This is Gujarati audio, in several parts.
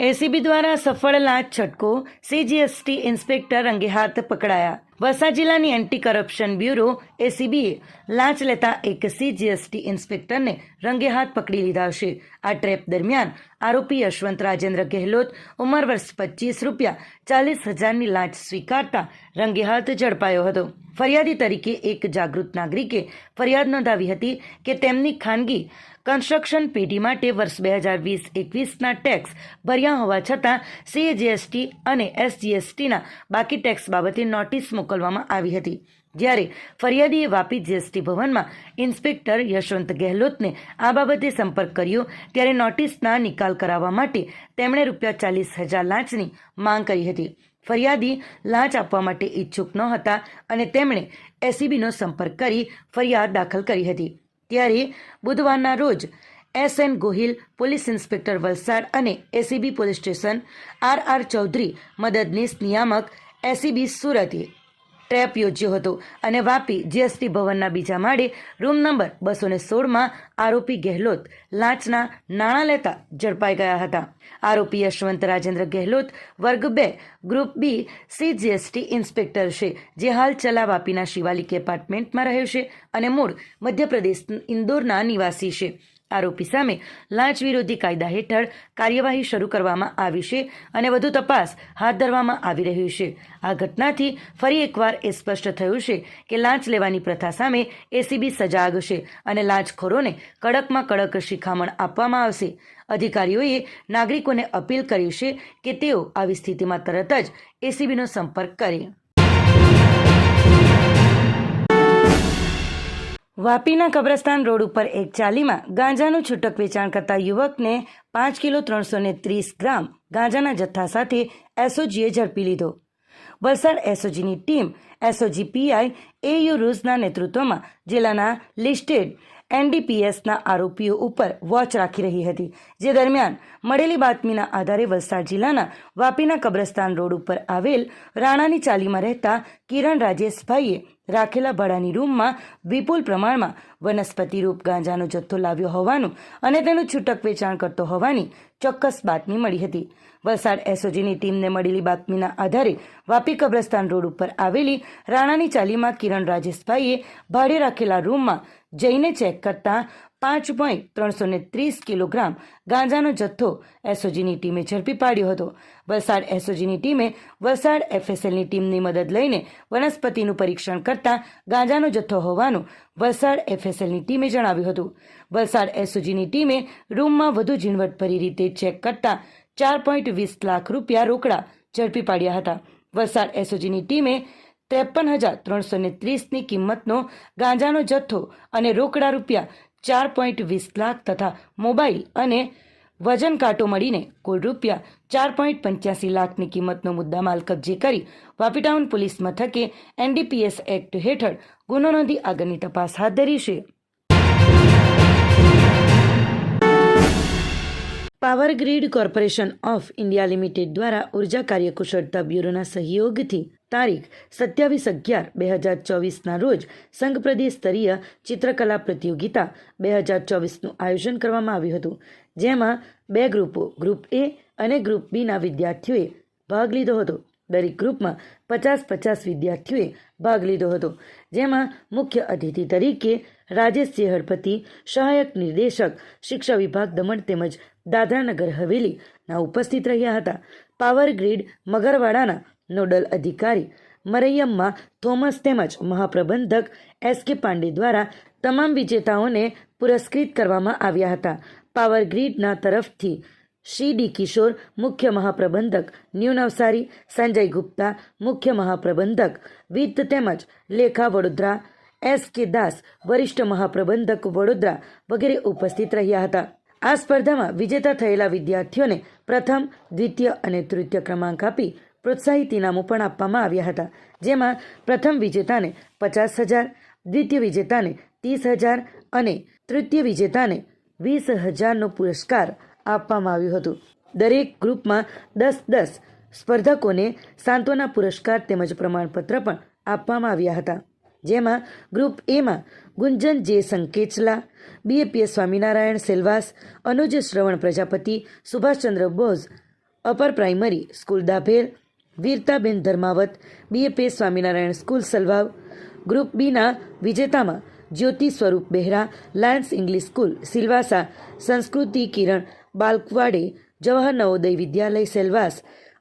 એસીબી દ્વારા સફળ લાંચ છટકો સીજીએસટી ઇન્સ્પેક્ટર અંગે હાથ પકડાયા. વલસાડ જિલ્લાની એન્ટી કરપ્શન બ્યુરો એસીબીએ લાંચ લેતા એક સીજીએસટી ઇન્સ્પેક્ટરને રંગે હાથ પકડી લીધા છે. આ ટ્રેપ દરમિયાન આરોપી યશવંત રાજેન્દ્ર ગેહલોત ઉંમર વર્ષ પચીસ રૂપિયા ચાલીસ હજારની લાંચ સ્વીકારતા રંગે હાથ ઝડપાયો હતો. ફરિયાદી તરીકે એક જાગૃત નાગરિકે ફરિયાદ નોંધાવી હતી કે તેમની ખાનગી કન્સ્ટ્રક્શન પેઢી માટે વર્ષ બે હજાર વીસ એકવીસના ટેક્સ ભર્યા હોવા છતાં સીએજીએસટી અને એસજીએસટીના બાકી ટેક્સ બાબતે નોટિસ મોકલવામાં આવી હતી. જ્યારે ફરિયાદીએ વાપી જીએસટી ભવનમાં ઇન્સ્પેક્ટર યશવંત ગેહલોતને આ બાબતે સંપર્ક કર્યો, ત્યારે નોટિસના નિકાલ કરાવવા માટે તેમણે રૂપિયા ચાલીસ હજાર લાંચની માંગ કરી હતી. ફરિયાદી લાંચ આપવા માટે ઈચ્છુક ન હતા અને તેમણે એસીબીનો સંપર્ક કરી ફરિયાદ દાખલ કરી હતી. ત્યારે બુધવારના રોજ S N Gohil, police inspector Valsad અને ACB police station R R Chaudhary મદદનીશ નિયામક એસીબી સુરતે ટ્રેપ યોજ્યો હતો અને વાપી જીએસટી ભવનના બીજા માળે રૂમ નંબર બસો ને સોળમાં આરોપી ગેહલોત લાંચના નાણાં લેતા ઝડપાઈ ગયા હતા. આરોપી યશવંત રાજેન્દ્ર ગેહલોત વર્ગ બે, group B, C GST inspector છે, જે હાલ ચલા વાપીના શિવાલિક એપાર્ટમેન્ટમાં રહે છે અને મૂળ મધ્યપ્રદેશ, ઇન્દોરના નિવાસી છે. આરોપી સામે લાંચ વિરોધી કાયદા હેઠળ કાર્યવાહી શરૂ કરવામાં આવી છે અને વધુ તપાસ હાથ ધરવામાં આવી રહી છે. આ ઘટનાથી ફરી એકવાર એ સ્પષ્ટ થયું છે કે લાંચ લેવાની પ્રથા સામે એસીબી સજાગ છે અને લાંચખોરોને કડકમાં કડક શિખામણ આપવામાં આવશે. અધિકારીઓએ નાગરિકોને અપીલ કરી છે કે તેઓ આવી સ્થિતિમાં તરત જ એસીબીનો સંપર્ક કરે. વાપીના કબ્રસ્તાન રોડ ઉપર એક ચાલીમાં ગાંજાનું છૂટક વેચાણ કરતા યુવકને પાંચ કિલો ત્રણસો ને ત્રીસ ગ્રામ ગાંજાના જથ્થા સાથે એસઓજીએ ઝડપી લીધો. વલસાડ એસઓજીની ટીમ, એસઓજી પીઆઈ, એયુ રૂઝના નેતૃત્વમાં જિલ્લાના લિસ્ટેડ એનડીપીએસના આરોપીઓ ઉપર વોચ રાખી રહી હતી, જે દરમિયાન મળેલી બાતમીના આધારે વલસાડ જિલ્લાના વાપીના કબ્રસ્તાન રોડ ઉપર આવેલ રાણાની ચાલીમાં રહેતા કિરણ રાજેશભાઈએ રાખેલા ભાડાની રૂમમાં વિપુલ પ્રમાણમાં વનસ્પતિરૂપ ગાંજાનો જથ્થો લાવ્યો હોવાનું અને તેનું છૂટક વેચાણ કરતો હોવાની ચોક્કસ બાતમી મળી હતી. વલસાડ એસઓજીની ટીમને મળેલી બાતમીના આધારે વાપી કબ્રસ્તાન રોડ ઉપર આવેલી રાણાની ચાલીમાં કિરણ રાજેશભાઈએ ભાડે રાખેલા રૂમમાં જઈને ચેક કરતા પાંચ પોઈન્ટ ત્રણસો ને ત્રીસ કિલોગ્રામ ગાંજાનો જથ્થો એસઓજીની ટીમે ઝડપી પાડ્યો હતો. વલસાડ એસઓજીની ટીમે વલસાડ એફએસએલની ટીમની મદદ લઈને વનસ્પતિનું પરીક્ષણ કરતા ગાંજાનો જથ્થો હોવાનું વલસાડ એફએસએલની ટીમે જણાવ્યું હતું. વલસાડ એસઓજીની ટીમે રૂમમાં વધુ ઝીણવટભરી રીતે ચેક કરતા ચાર પોઈન્ટ વીસ લાખ રૂપિયા રોકડા ઝડપી પાડ્યા હતા. વલસાડ એસઓજીની ટીમે ત્રેપન હજાર ત્રણસો ને ત્રીસની કિંમતનો ગાંજાનો જથ્થો અને રોકડા રૂપિયા ચાર પોઈન્ટ વીસ લાખ તથા મોબાઈલ અને વજન કાંટો મળીને કુલ રૂપિયા ચાર પોઈન્ટ પંચ્યાસી લાખની કિંમતનો મુદ્દામાલ કબજે કરી વાપીટાઉન પોલીસ મથકે એનડીપીએસ એક્ટ હેઠળ ગુનો નોંધી આગળની તપાસ હાથ ધરી છે. Power grid corporation of India limited દ્વારા ઊર્જા કાર્યકુશળતા બ્યુરોના સહયોગથી તારીખ સત્યાવીસ અગિયાર બે હજાર ચોવીસના રોજ સંઘ પ્રદેશ સ્તરીય ચિત્રકલા પ્રતિયોગિતા બે હજાર ચોવીસનું આયોજન કરવામાં આવ્યું હતું, જેમાં બે ગ્રુપો, ગ્રુપ એ અને ગ્રુપ બીના વિદ્યાર્થીઓએ ભાગ લીધો હતો. દરેક ગ્રુપમાં પચાસ પચાસ વિદ્યાર્થીઓએ ભાગ લીધો હતો, જેમાં મુખ્ય અતિથિ તરીકે રાજેશ હળપતિ સહાયક નિર્દેશક, શિક્ષા વિભાગ દમણ તેમજ દાદરાનગર હવેલીના ઉપસ્થિત રહ્યા હતા. પાવર ગ્રીડ મગરવાડાના નોડલ અધિકારી મરૈયમ્મા થોમસ તેમજ મહાપ્રબંધક એસ કે પાંડે દ્વારા તમામ વિજેતાઓને પુરસ્કૃત કરવામાં આવ્યા હતા. પાવર ગ્રીડના તરફથી શ્રી ડી કિશોર, મુખ્ય મહાપ્રબંધક ન્યુ નવસારી, સંજય ગુપ્તા, મુખ્ય મહાપ્રબંધક વિત્ત તેમજ લેખા વડોદરા, એસ કે દાસ, વરિષ્ઠ મહાપ્રબંધક વડોદરા વગેરે ઉપસ્થિત રહ્યા હતા. આ સ્પર્ધામાં વિજેતા થયેલા વિદ્યાર્થીઓને પ્રથમ, દ્વિતીય અને તૃતીય ક્રમાંક આપી પ્રોત્સાહિત ઇનામો પણ આપવામાં આવ્યા હતા. જેમાં પ્રથમ વિજેતાને પચાસ હજાર, દ્વિતીય વિજેતાને ત્રીસ હજાર અને તૃતીય વિજેતાને વીસ હજારનો પુરસ્કાર આપવામાં આવ્યું હતું. દરેક ગ્રુપમાં દસ દસ સ્પર્ધકોને સાંત્વના પુરસ્કાર તેમજ પ્રમાણપત્ર પણ આપવામાં આવ્યા હતા. જેમાં ગ્રુપ એમાં Gunjan J Sankechla, BAPS Swaminarayan Silvassa, Anuj Shravan Prajapati, Subhashchandra Bose, upper primary school Dabhel, Viratben Dharmavat BAPA Swaminarayan school Salvav, group બીના વિજેતામાં Jyoti Swaroop Behera, Lions English school Silvassa, Sanskriti Kiran Balakwade, Jawahar Navodaya Vidyalaya Silvassa,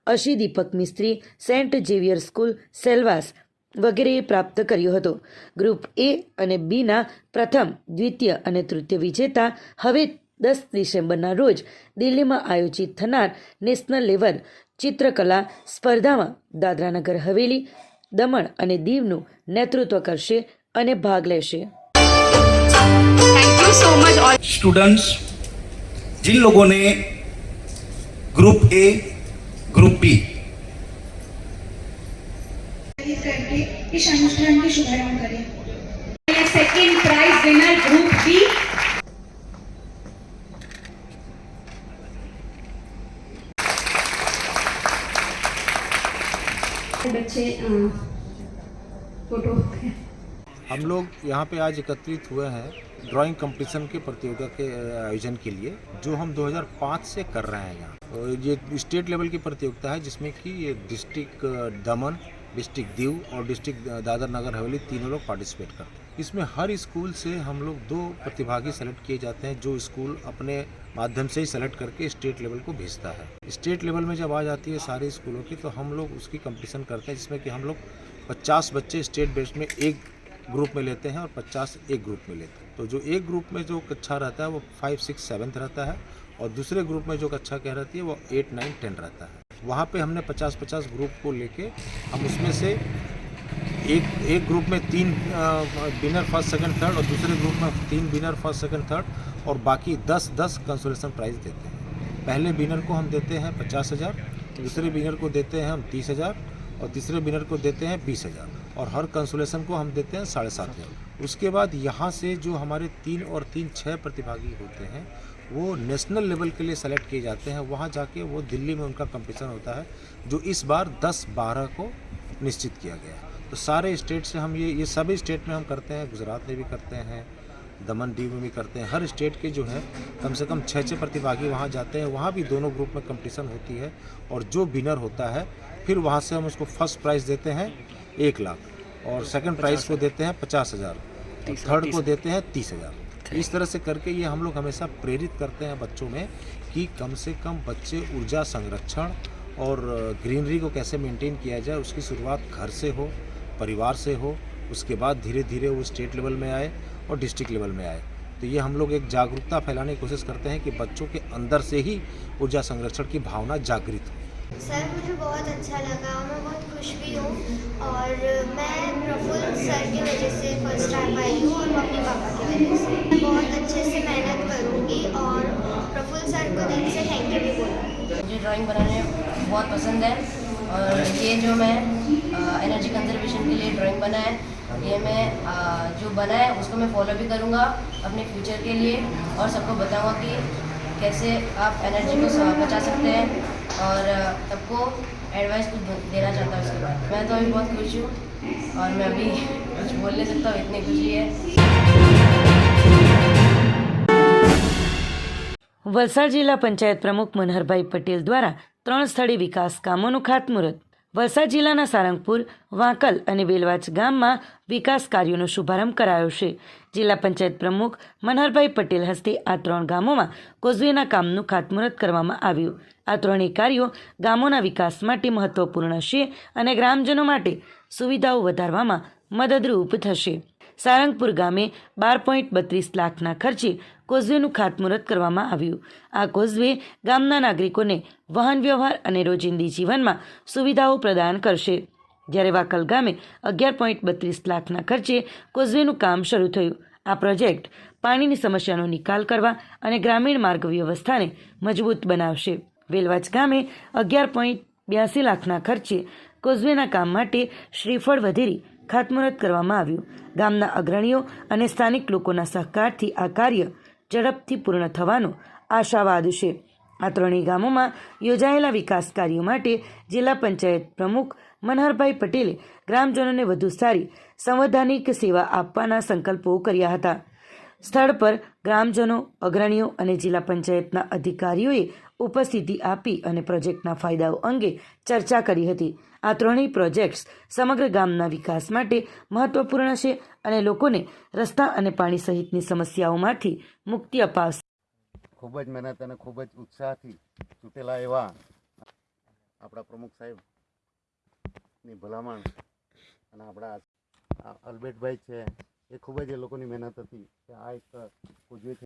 Ashi Deepak Mistry, Saint Xavier school Silvassa વગેરે પ્રાપ્ત કર્યો હતો. ગ્રુપ એ અને બીના પ્રથમ દ્વિતીય અને તૃતીય વિજેતા હવે દસ ડિસેમ્બરના રોજ દિલ્હીમાં આયોજિત થનાર નેશનલ લેવલ ચિત્રકલા સ્પર્ધામાં દાદરાનગર હવેલી દમણ અને દીવનું નેતૃત્વ કરશે અને ભાગ લેશે. સ્ટુડન્ટ્સ જે લોકોને ગ્રુપ એ ગ્રુપ બી लोगों ने ग्रुप ए ग्रुप बी प्रेरित करके इस अनुष्ठान के शुभारंभ करें second prize winner group B बच्चे फ़ोटो हम लोग यहाँ पे आज एकत्रित हुए हैं ड्राइंग कंपटीशन के प्रतियोगिता के आयोजन के लिए, जो हम 2005 से कर रहे हैं यहाँ। ये स्टेट लेवल की प्रतियोगिता है, जिसमें कि ये डिस्ट्रिक्ट दमन डिस्ट्रिक्ट दीव और डिस्ट्रिक्ट दादर नगर हवेली तीनों लोग पार्टिसिपेट करते हैं। इसमें हर स्कूल से हम लोग दो प्रतिभागी सेलेक्ट किए जाते हैं, जो स्कूल अपने माध्यम से ही सेलेक्ट करके स्टेट लेवल को भेजता है। स्टेट लेवल में जब आ जाती है सारे स्कूलों की तो हम लोग उसकी कंपटीशन करते हैं, जिसमें कि हम लोग 50 बच्चे स्टेट बेस्ड में एक ग्रुप में लेते हैं और 50 एक ग्रुप में लेते हैं। तो जो एक ग्रुप में जो कक्षा रहता है, वो फाइव सिक्स सेवन्थ रहता है और दूसरे ग्रुप में जो कक्षा कह रहती है, वो एट नाइन टेन रहता है। वहाँ पे हमने 50-50 ग्रुप को लेके हम उसमें से एक एक ग्रुप में तीन विनर फ़र्स्ट सेकंड थर्ड और दूसरे ग्रुप में तीन विनर फ़र्स्ट सेकंड थर्ड और बाकी दस दस कंसोलेशन प्राइज देते हैं। पहले विनर को हम देते हैं पचास हज़ार, दूसरे विनर को देते हैं हम तीस हज़ार और तीसरे विनर को देते हैं बीस हज़ार और हर कंसोलेशन को हम देते हैं साढ़े सात हज़ार। उसके बाद यहाँ से जो हमारे तीन और तीन छः प्रतिभागी होते हैं वो नेशनल लेवल के लिए सेलेक्ट किए जाते हैं। वहाँ जाके वो दिल्ली में उनका कंपटीशन होता है जो इस बार 10-12 को निश्चित किया गया है। तो सारे स्टेट से हम ये ये सभी स्टेट में हम करते हैं गुजरात में भी करते हैं दमन दीव में भी करते हैं। हर स्टेट के जो है कम से कम छः छः प्रतिभागी वहाँ जाते हैं। वहाँ भी दोनों ग्रुप में कंपटीशन होती है और जो विनर होता है फिर वहाँ से हम उसको फ़र्स्ट प्राइज़ देते हैं एक लाख और सेकंड प्राइज़ को देते हैं पचास हज़ार। थर्ड को देते हैं तीस हज़ार। इस तरह से करके ये हम लोग हमेशा प्रेरित करते हैं बच्चों में कि कम से कम बच्चे ऊर्जा संरक्षण और ग्रीनरी को कैसे मेंटेन किया जाए, उसकी शुरुआत घर से हो, परिवार से हो, उसके बाद धीरे धीरे वो स्टेट लेवल में आए और डिस्ट्रिक्ट लेवल में आए। तो ये हम लोग एक जागरूकता फैलाने की कोशिश करते हैं कि बच्चों के अंदर से ही ऊर्जा संरक्षण की भावना जागृत हो। सर मुझे बहुत अच्छा लगा और मैं बहुत खुश भी हूँ और मैं प्रफुल्ल सर की वजह से फ़र्स्ट आ पाई हूँ और मम्मी पापा की वजह से। मैं बहुत अच्छे से मेहनत करूँगी और प्रफुल्ल सर को दिल से थैंक यू भी बोलूँगी। मुझे ड्राइंग बनाने बहुत पसंद है और ये जो मैं एनर्जी कंजर्वेशन के लिए ड्राइंग बना है ये मैं अ, जो बना है उसको मैं फॉलो भी करूँगा अपने फ्यूचर के लिए और सबको बताऊँगा कि कैसे आप एनर्जी को बचा सकते हैं। और अ, सबको एडवाइस कुछ दे- देना चाहता हूँ इसके बाद मैं तो अभी बहुत खुश हूँ और मैं अभी कुछ बोल नहीं सकता हूँ इतनी खुशी है વલસાડ જિલ્લા પંચાયત પ્રમુખ મનહરભાઈ પટેલ દ્વારા ત્રણ સ્થળે વિકાસ કામોનું ખાતમુહૂર્ત વલસાડ જિલ્લાના સારંગપુર વાંકલ અને વેલવાચ ગામમાં વિકાસ કાર્યોનો શુભારંભ કરાયો છે જિલ્લા પંચાયત પ્રમુખ મનહરભાઈ પટેલ હસ્તે આ ત્રણ ગામોમાં કોઝવેના કામનું ખાતમુહૂર્ત કરવામાં આવ્યું આ ત્રણેય કાર્યો ગામોના વિકાસ માટે મહત્વપૂર્ણ છે અને ગ્રામજનો માટે સુવિધાઓ વધારવામાં મદદરૂપ થશે. સારંગપુર ગામે બાર પોઈન્ટ બત્રીસ લાખના ખર્ચે કોઝવેનું ખાતમુહૂર્ત કરવામાં આવ્યું. આ કોઝવે ગામના નાગરિકોને વાહન વ્યવહાર અને રોજિંદી જીવનમાં સુવિધાઓ પ્રદાન કરશે. જ્યારે વાકલ ગામે અગિયાર પોઈન્ટ બત્રીસ લાખના ખર્ચે કોઝવેનું કામ શરૂ થયું. આ પ્રોજેક્ટ પાણીની સમસ્યાનો નિકાલ કરવા અને ગ્રામીણ માર્ગ વ્યવસ્થાને મજબૂત બનાવશે. વેલવાચ ગામે અગિયાર પોઈન્ટ બ્યાસી લાખના ખર્ચે કોઝવેના કામ માટે શ્રીફળ વધેરી ખાતમુહૂર્ત કરવામાં આવ્યું. ગામના અગ્રણીઓ અને સ્થાનિક લોકોના સહકારથી આ કાર્ય ઝડપથી પૂર્ણ થવાનો આશાવાદ છે. આ ત્રણેય ગામોમાં યોજાયેલા વિકાસ કાર્યો માટે જિલ્લા પંચાયત પ્રમુખ મનહરભાઈ પટેલે ગ્રામજનોને વધુ સારી સંવૈધાનિક સેવા આપવાના સંકલ્પો કર્યા હતા. સ્થળ પર ગ્રામજનો, અગ્રણીઓ અને જિલ્લા પંચાયતના અધિકારીઓએ ઉપસ્થિતિ આપી અને પ્રોજેક્ટના ફાયદાઓ અંગે ચર્ચા કરી હતી. આ ત્રણેય પ્રોજેક્ટ્સ સમગ્ર ગામના વિકાસ માટે મહત્વપૂર્ણ છે અને લોકોને રસ્તા અને પાણી સહિતની સમસ્યાઓમાંથી મુક્તિ અપાવશે. ખૂબ જ મહેનત અને ખૂબ જ ઉત્સાહથી ચૂંટેલા એવા આપણા પ્રમુખ સાહેબની ભલામણ અને આપણા અલ્બેટભાઈ છે, એ ખૂબ જ એ લોકોની મહેનત હતી કે આ એક ઉજવી છે